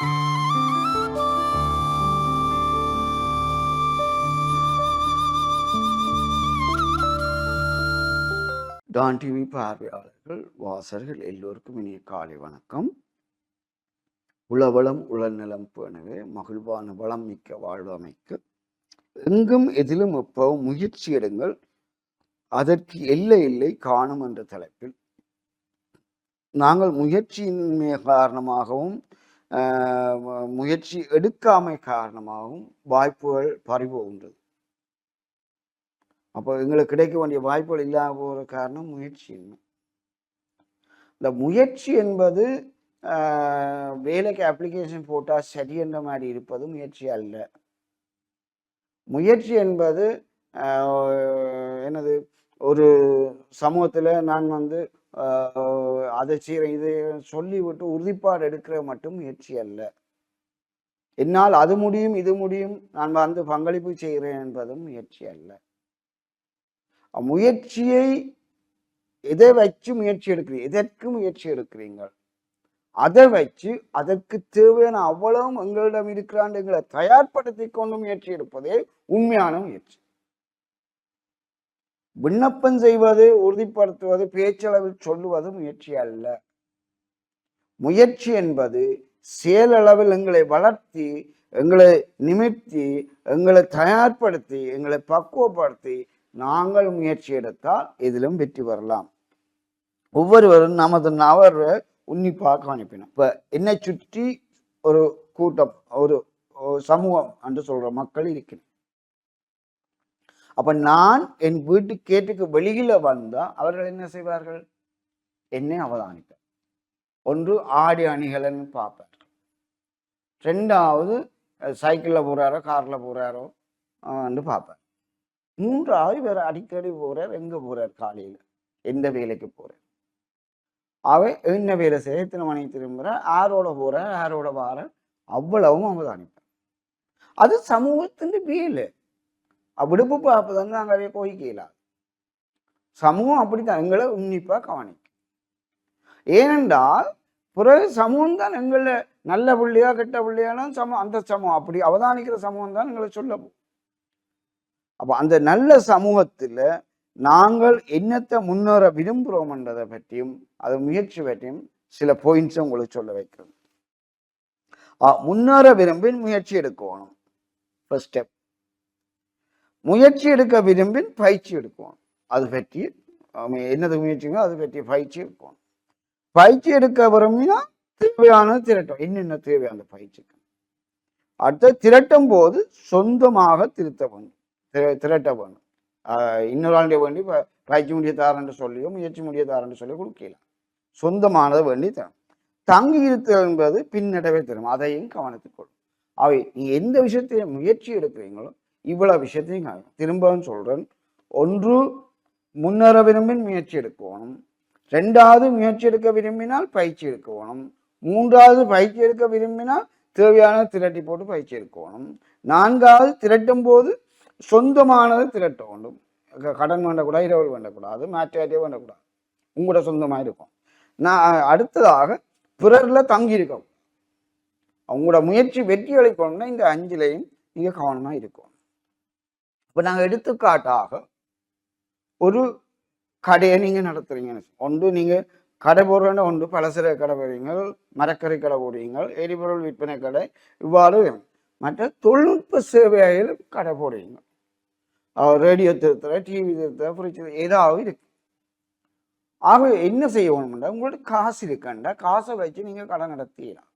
Don TV பார்வையாளர்கள் வாசர்கள் எல்லோருக்கும் இனிய காலை வணக்கம். உளவளம் உளநலம் பேணவே மகிழ்வான வளம் மிக்க வாழ்வமைக்கு எங்கும் எதிலும் எப்பவும் முயற்சி எடுங்கள். அதற்கு எல்லை இல்லை காணும் என்ற தலைப்பில். நாங்கள் முயற்சியின்மை காரணமாகவும் முயற்சி எடுக்காமை காரணமாகவும் வாய்ப்புகள் பறிபோகின்றது அப்போ எங்களுக்கு கிடைக்க வேண்டிய வாய்ப்புகள் இல்லாம போகிற காரணம் முயற்சியின்மை இந்த முயற்சி என்பது ஆஹ், வேலைக்கு அப்ளிகேஷன் போட்டால் சரி என்ற மாதிரி இருப்பது முயற்சி அல்ல. முயற்சி என்பது ஆஹ், என்னது ஒரு சமூகத்தில் நான் வந்து ஆஹ், அதை செய்கிறேன் இதை சொல்லிவிட்டு உறுதிப்பாடு எடுக்கிற மட்டும் முயற்சி அல்ல. என்னால் அது முடியும் இது முடியும் நான் வந்து பங்களிப்பு செய்கிறேன் என்பதும் முயற்சி அல்ல. முயற்சியை எதை வச்சு முயற்சி எடுக்கிறீங்க எதற்கு முயற்சி எடுக்கிறீங்கள்? அதை வச்சு அதற்கு தேவையான அவ்வளவும் எங்களிடம் இருக்கிறான் எங்களை தயார்படுத்தி கொண்டு முயற்சி எடுப்பதே உண்மையான முயற்சி. விண்ணப்பம் செய்வது உறுதிப்படுத்துவது பேச்சளவில் சொல்லுவது முயற்சி அல்ல. முயற்சி என்பது செயலளவில் எங்களை வளர்த்தி எங்களை நிமிர்த்தி எங்களை தயார்படுத்தி எங்களை பக்குவப்படுத்தி நாங்கள் முயற்சி எடுத்தால் இதிலும் வெற்றி பெறலாம். ஒவ்வொருவரும் நமது நபரை உன்னிப்பாக கவனிப்பினோம் இப்போ என்னை சுற்றி ஒரு கூட்டம் ஒரு ஒரு சமூகம் என்று சொல்கிற மக்கள் இருக்கிறேன் அப்போ நான் என் வீட்டு கேட்டுக்கு வெளியில் வந்தால் அவர்கள் என்ன செய்வார்கள்? என்னை அவதானிப்பார். ஒன்று ஆடி அணிகலன் பார்ப்பார். ரெண்டாவது சைக்கிளில் போகிறாரோ காரில் போகிறாரோ என்று பார்ப்பார். மூன்றாவது இவர் அடிக்கடி போகிறார் எங்கே போகிறார் காலையில்? எந்த வேலைக்கு போகிறார் அவன் என்ன வேலை செய்ய எத்தனை மணி திரும்புறார் யாரோட போகிறார் ஆரோட வார அவ்வளவும் அவதானிப்பார். அது சமூகத்தின் வேலை. விடுப்பு பார்ப்பதுன்னு நாங்கள் கோயிக்கலாம் சமூகம் அப்படித்தான் எங்களை உன்னிப்பா கவனிக்கும். ஏனென்றால் பிறகு சமூகம் தான் எங்களை நல்ல பிள்ளையா கெட்ட பிள்ளையாலும் சமூகம் அந்த சமூகம் அப்படி அவதானிக்கிற சமூகம் தான் எங்களை சொல்ல போகும் அப்போ அந்த நல்ல சமூகத்தில் நாங்கள் என்னத்தை முன்னேற விரும்புகிறோம்ன்றதை பற்றியும் அது முயற்சி பற்றியும் சில பாயிண்ட்ஸும் உங்களுக்கு சொல்ல வைக்கிறோம் முன்னேற விரும்பின் முயற்சி எடுக்கணும். ஃபர்ஸ்ட் ஸ்டெப் முயற்சி எடுக்க விரும்பின் பயிற்சி எடுக்கணும் அது பற்றி என்னது முயற்சிங்களோ அது பற்றி பயிற்சி எடுக்கணும் பயிற்சி எடுக்க விரும்பினா தேவையானது திரட்டும். என்னென்ன தேவை? அந்த பயிற்சிக்கு. அடுத்த திரட்டும் போது சொந்தமாக திருத்த வேண்டும். திர- திரட்ட வேண்டும். இன்னொரு ஆளுடைய வேண்டி பயிற்சி முடிய தாரன்று சொல்லியோ முயற்சி முடிய தாரன்று சொல்லி கொடுக்கலாம் சொந்தமானதை வேண்டி தரும். தங்கி இருத்தல் என்பது பின்னடைவே தரும். அதையும் கவனத்துக் கொள்ளும். அவை நீ எந்த விஷயத்தையும் முயற்சி எடுக்கிறீங்களோ இவ்வளோ விஷயத்தையும் திரும்பவும் சொல்கிறேன் ஒன்று முன்னேற விரும்பின் முயற்சி எடுக்கணும். ரெண்டாவது முயற்சி எடுக்க விரும்பினால் பயிற்சி எடுக்கணும். மூன்றாவது பயிற்சி எடுக்க விரும்பினால் தேவையான திரட்டி போட்டு பயிற்சி எடுக்கணும். நான்காவது திரட்டும் போது சொந்தமானது திரட்ட வேண்டும். க- கடன் வேண்டக்கூடாது இரவல் வேண்டக்கூடாது மாற்றாட்டியே வேண்டக்கூடாது. உங்களோட சொந்தமாக இருக்கும். நான் அடுத்ததாக பிறரில் தங்கி அவங்களோட முயற்சி வெற்றி அளிக்கணும்னா இந்த அஞ்சிலையும் நீங்கள் கவனமாக இருக்கும் இப்போ நாங்கள் எடுத்துக்காட்டாக ஒரு கடையை நீங்கள் நடத்துறீங்கன்னு ஒன்று நீங்கள் கடை போடுறேன்னு ஒன்று பலசர கடை போடுறீங்க மரக்கறி கடை போடுறீங்க எரிபொருள் விற்பனை கடை இவ்வாறு மற்ற தொழில்நுட்ப சேவையாயிலும் கடை போடுறீங்க ரேடியோ திருத்துற டிவி திருத்துற ஃப்ரிட்ஜ் ஏதாவது இருக்கு. ஆக என்ன செய்யணும்னா உங்கள்ட்ட காசு இருக்கண்டா காசை வச்சு நீங்கள் கடை நடத்திடலாம்.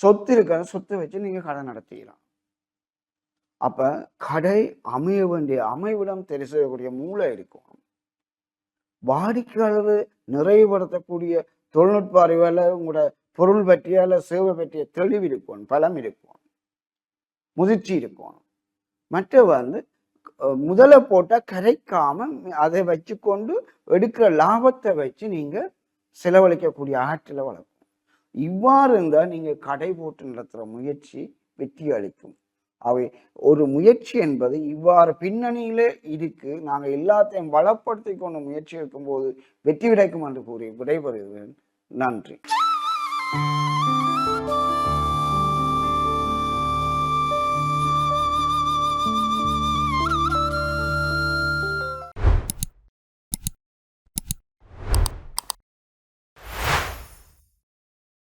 சொத்து இருக்க சொத்தை வச்சு நீங்கள் கடை நடத்திடலாம். அப்போ கடை அமைய வேண்டிய அமைவிடம் தெரிவு செய்யக்கூடிய மூளை இருக்கும். வாடிக்கையாளர் நிறைவுபடுத்தக்கூடிய தொழில்நுட்ப அறிவால் உங்களோட பொருள் பற்றிய அல்ல சேவை பற்றிய தெளிவு இருக்கும் பலம் இருக்கும் முதிர்ச்சி இருக்கும். மற்ற வந்து முதலை போட்டால் கரைக்காம அதை வச்சுக்கொண்டு எடுக்கிற லாபத்தை வச்சு நீங்கள் செலவழிக்கக்கூடிய ஆற்றலை வளர்க்கும். இவ்வாறு இருந்தால் நீங்கள் கடை போட்டு நடத்துகிற முயற்சி வெற்றி அளிக்கும். அவை ஒரு முயற்சி என்பது இவ்வாறு பின்னணியிலே இருக்கு. நாங்கள் எல்லாத்தையும் வளப்படுத்தி கொண்டு முயற்சி எடுக்கும்போது வெற்றி கிடைக்கும் என்று கூறி விடைபெறுகிறேன். நன்றி.